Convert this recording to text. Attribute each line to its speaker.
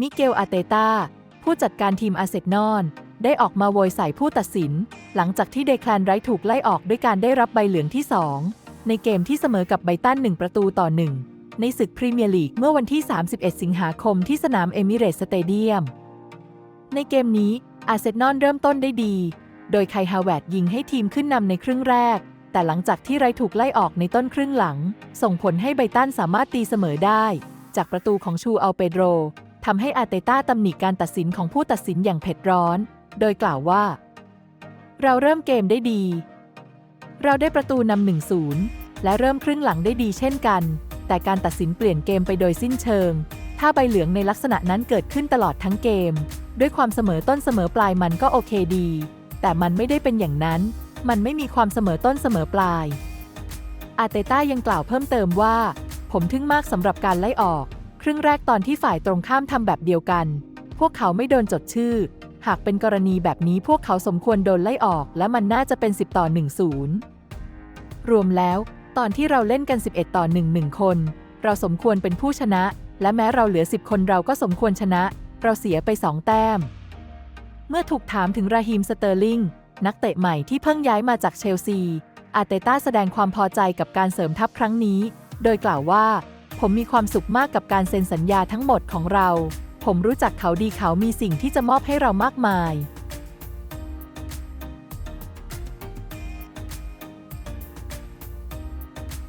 Speaker 1: มิเกลอาเตตาผู้จัดการทีมอาเซนอลได้ออกมาโวยใส่ผู้ตัดสิน หลังจากที่เดคลานไรท์ถูกไล่ออกด้วยการได้รับใบเหลืองที่ 2 ในเกมที่เสมอกับไบตัน 1 ประตูต่อ 1 ในศึกพรีเมียร์ลีกเมื่อวันที่ 31 สิงหาคมที่สนามเอมิเรตสเตเดียม ในเกมนี้อาเซนอลเริ่มต้นได้ดี โดยไคฮาวเวร์ดยิงให้ทีมขึ้นนำในครึ่งแรก แต่หลังจากที่ไรท์ถูกไล่ออกในต้นครึ่งหลัง ส่งผลให้ไบตันสามารถตีเสมอได้ จากประตูของชูอัลเปโดร ทำให้อาเตต้าตำหนิการตัดสินของผู้ตัดสินอย่างเผ็ดร้อน โดยกล่าวว่า เราเริ่มเกมได้ดี เราได้ประตูนำหนึ่งศูนย์และเริ่มครึ่งหลังได้ดีเช่นกัน แต่การตัดสินเปลี่ยนเกมไปโดยสิ้นเชิง ถ้าใบเหลืองในลักษณะนั้นเกิดขึ้นตลอดทั้งเกม ด้วยความเสมอต้นเสมอปลายมันก็โอเคดี แต่มันไม่ได้เป็นอย่างนั้น มันไม่มีความเสมอต้นเสมอปลาย อาเตต้ายังกล่าวเพิ่มเติมว่า ผมทึ่งมากสำหรับการไล่ออก ครึ่งแรกตอนที่ฝ่ายตรงข้ามทำแบบเดียวกัน พวกเขาไม่โดนจดชื่อ หากเป็นกรณีแบบนี้พวกเขาสมควรโดนไล่ออก และมันน่าจะเป็น 10 ต่อ 1 0 รวมแล้ว ตอนที่เราเล่นกัน 11 ต่อ 1 1 คน เราสมควรเป็นผู้ชนะ และแม้เราเหลือ 10 คนเราก็สมควรชนะ เราเสียไป 2 แต้ม เมื่อถูกถามถึงราฮีมสเตอร์ลิงนักเตะใหม่ที่เพิ่งย้ายมาจากเชลซี อาเตต้าแสดงความพอใจกับการเสริมทัพครั้งนี้ โดยกล่าวว่า ผมมีความสุขมากกับการเซ็นสัญญาทั้งหมดของเรา ผมรู้จักเขาดีเขามีสิ่งที่จะมอบให้เรามากมาย